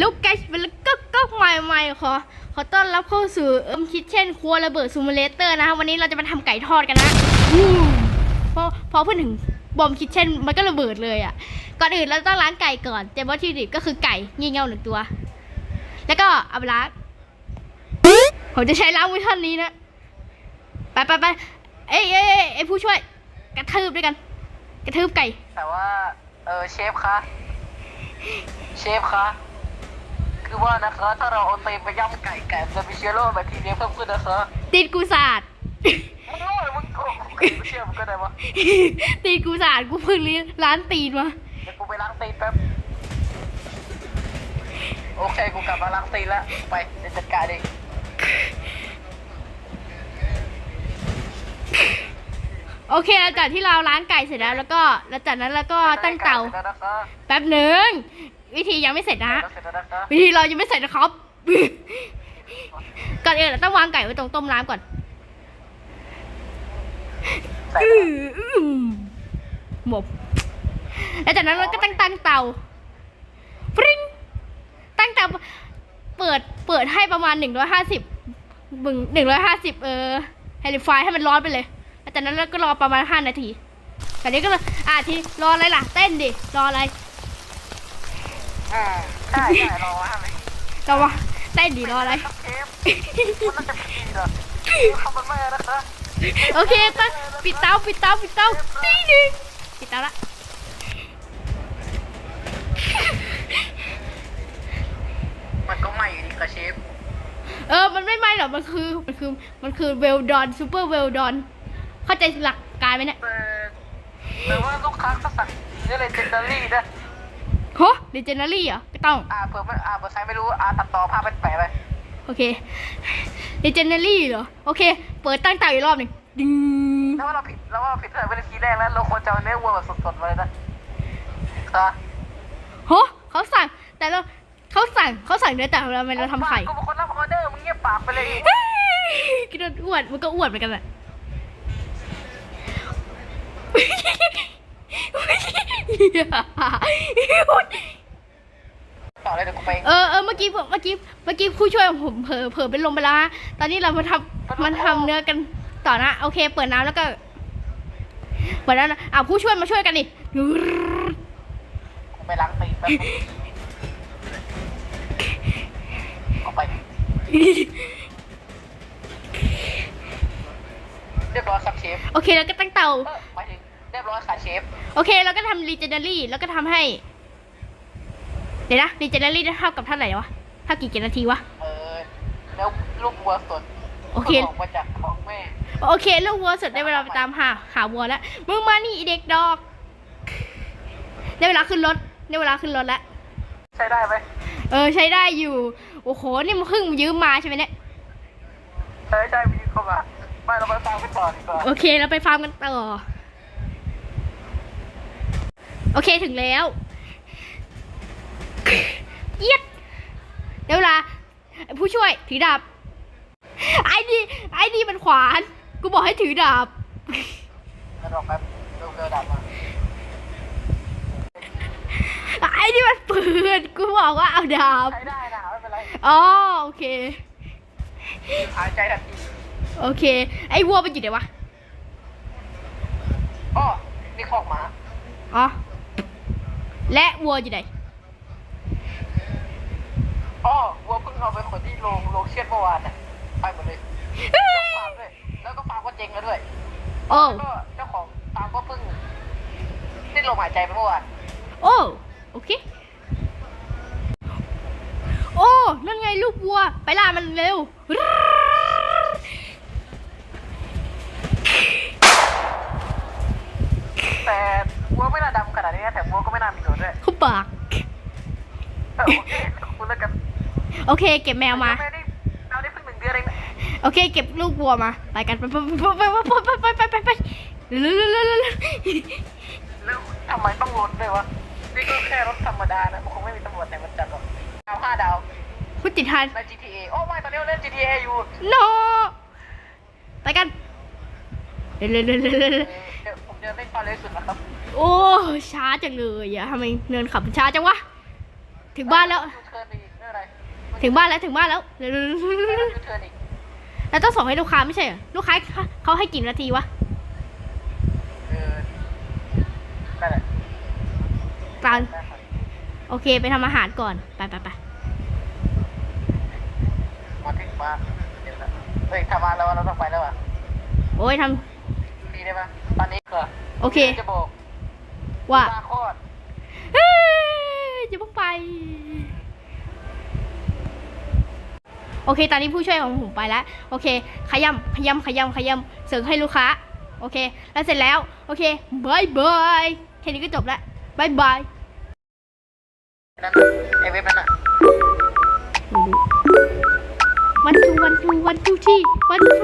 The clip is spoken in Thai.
ลูกไก่เป็นก็ก็ใหม่ๆขอขอต้อนรับเข้าสู่เอิมคิดเช่นครัวระเบิดซูมเลเตอร์นะคะวันนี้เราจะมาทำไก่ทอดกันนะอืมพอพอพูดถึงบอมคิดเช่นมันก็ระเบิดเลยอะ ก่อนอื่นเราต้องล้างไก่ก่อนเจมวัตถุดิบก็คือไก่งี่เง่าหนึ่งตัว แล้วก็เอาไปล้างผมจะใช้ล้างมือท่านนี้นะไปไปไปเอ้ยเอ้ยเอ้ยเอ้ยผู้ช่วย กระทืบด้วยกัน กระทืบไก่ แต่ว่า เออเชฟคะเชฟคะ คือว่านะคะ ถ้าเราเอาเตยไปย่ำไก่ไก่มันจะมีเชื้อโรคแบคทีเรียเพิ่มขึ้นนะคะตีนกูสาดมึงโง่เลยมึงโง่มึงไม่เชื่อมึงก็ได้วะตีนกูสาดกูเพิ่งรีร้านตีนมาเดี๋ยวกูไปล้างตีนแป๊บ โอเคกูกลับมาล้างตีนแล้วไปเดี๋ยวจัดการเอง โอเคหลังจากที่เราล้างไก่เสร็จแล้ว แล้วก็แล้วจากนั้นแล้วก็ตั้งเตาแป๊บหนึ่งวิธียังไม่เสร็จนะวิธีเรายังไม่เสร็จนะครับก่อนอื่นเราต้องวางไก่ไว้ตรงต้มน้ำก่อนหมบแล้วจากนั้นเราก็ตั้งตั้งเตาปริ้งตั้งเตาเปิดเปิดให้ประมาณหนึ่งร้อยห้าสิบบึงหนึ่งร้อยห้าสิบเออไฮลิฟายให้มันร้อนไปเลย จากนั้นเราก็รอประมาณห้านาทีแต่นี้ก็เลยอะทีรออะไรล่ะ เต้นดิ รออะไรอืมใช่ใช่รอว่าทำไมรอวะเต้นดิรออะไรครับเชฟมันน่าจะผิดเหรอทำมันไม่นะคะโอเคตั้งปิดเตาปิดเตาปิดเตาตีหนึ่งปิดเตาละมันก็ไม่อยู่ดีค่ะเชฟ เออ มันไม่ไหม้หรอก มันคือ มันคือ มันคือเวลดอนซูเปอร์เวลดอน เข้าใจหลักการไหมเนี่ยแต่แต่ว่าลูกค้าก็สั่งนี่เลยเจนเดอรี่นะโหเดเจเนอรี่เหรอไม่ต้อง อ่าเผื่อไม่อ่าเผื่อใครไม่รู้อ่าตัดต่อภาพเป็นแปะไปโอเคเดเจเนอรี่เหรอ โอเค เปิดตั้งเตาอีกรอบหนึ่งดึงแล้วว่าเราผิดแล้วว่าเราผิดตั้งแต่วินาทีแรกแล้วเราควรจะเอาเนื้อวัวแบบสดๆมาเลยนะค่ะโหเขาสั่ง แต่เราเขาสั่งเขาสั่งเนื้อแต่เราไม่เราทำไข่กูเป็นคนรับออเดอร์มึงเงียบปากไปเลยเฮ้ยกินอ้วนมันก็อ้วนเหมือนกันแหละ ต่อเลยเดี๋ยวกูไปเออเออเมื่อกี้ผมเมื่อกี้เมื่อกี้ผู้ช่วยผมเผลอเผลอเป็นลมไปแล้วนะตอนนี้เรามาทำมันทำเนื้อกันต่อนะ โอเค เปิดน้ำแล้วก็เปิดน้ำนะอะผู้ช่วยมาช่วยกันดิกูไปล้างตีนแป๊บเอาไปเรียบร้อยครับเชฟ โอเคแล้วก็ตั้งเตา เออหมายถึง เรียบร้อยค่ะเชฟ โอเคแล้วก็ทำรีเจเนอรี่แล้วก็ทำให้ เดี๋ยวนะรีเจเนอรี่เท่ากับเท่าไหร่วะเท่ากี่กี่นาทีวะ เออ แล้วลูกวัวสดโอเคพิ่งกมาจากของแม่ โอเคลูกวัวสดได้เวลาไปตามหาหาวัวแล้วมึงมานี่อีเด็กดอก ได้เวลาขึ้นรถได้เวลาขึ้นรถแล้ว ใช้ได้ไหมเออใช้ได้อยู่ โอ้โห นี่มันเพิ่งยืมมาใช่ไหมเนี่ย ใช้ได้มีเข้ามาไม่เราไปฟังกันต่อดีกว่า โอเค เราไปฟาร์มกันต่อ โอเคถึงแล้วเยียดเดี๋ยวเวลา ผู้ช่วยถือดาบ ไอ้นี่ไอ้นี่มันขวาน กูบอกให้ถือดาบกระดอกแป๊บเร็วเร็วดับมาไอ้นี่มันปืน กูบอกว่าเอาดาบ ใช้ได้นะไม่เป็นไรอ๋อโอเค หายใจทันทีโอเค ไอ้วัวมันอยู่ไหนวะ อ้อนี่ของหมา อ๋อ และวัวอยู่ไหนอ้อวัวเพิ่งเอาไปขนที่โรงโรงเชือดเมื่อวานน่ะไปหมดเลยฟาร์มด้วยแล้วก็ฟาร์มก็เจ๊งแล้วด้วยโอ้แล้วก็เจ้าของฟาร์มก็เพิ่งสิ้นลมหายใจไปเมื่อวานโอ้โอเค โอ้นั่นไงลูกวัว ไปล่ามันเร็ว แต่ วัวไม่น่าดำขนาดนี้นะแต่วัวก็ไม่น่ามีหนวดด้วยเขาปากเออโอเคขอบคุณแล้วกันโอเค เก็บแมวมาแม่ได้เราได้เพิ่งหนึ่งเดือนเองนะโอเค เก็บลูกวัวมา ไปกัน ไปไปไปไปไปไปไปไปไปเร็วเร็วเร็วเร็วเร็วแล้วทำไมต้องลดด้วยวะนี่ก็แค่รถธรรมดานะมันคงไม่มีตำรวจไหนมาจับหรอกดาวห้าดาวพูดติดทัน ใน GTA โอ้ไม่ตอนนี้เราเล่น GTA อยู่โนไปกัน เร็วเร็วเร็วเร็วเร็วเออเดี๋ยวผม จะเล่นฟาเรสสุดนะครับโอ้ช้าจังเลยอะทำไมเนินขับช้าจังวะถึงบ้านแล้ว ยูเทิร์นไปอีกออะไรถึงบ้านแล้วถึงบ้านแล้วเร็วคือเธออีกๆเราต้องส่งให้ลูกค้าไม่ใช่เหรอลูกค้าเขาให้กี่นาทีวะเออนั่นแหละตามได้ครับโอเคไปทำอาหารก่อนไปไปไปมาถึงมาเดี๋ยวนะเฮ้ยทำมาแล้วเราต้องไปแล้วอะโอ้ยทดีได้ไหม ตอนนี้ก็ำโอเค จะบอกว่าลาโคตรเฮ้ยจะเพิ่งไป โอเค ตอนนี้ผู้ช่วยของผมไปแล้ว โอเค ขยำขยำขยำขยำเสิร์ฟให้ลูกค้า โอเค แล้วเสร็จแล้ว โอเคบายบายแค่นี้ก็จบแล้วบายบายนั่นไอเว็บนั่นอะวันทูวันทูวันทูที่วันฟู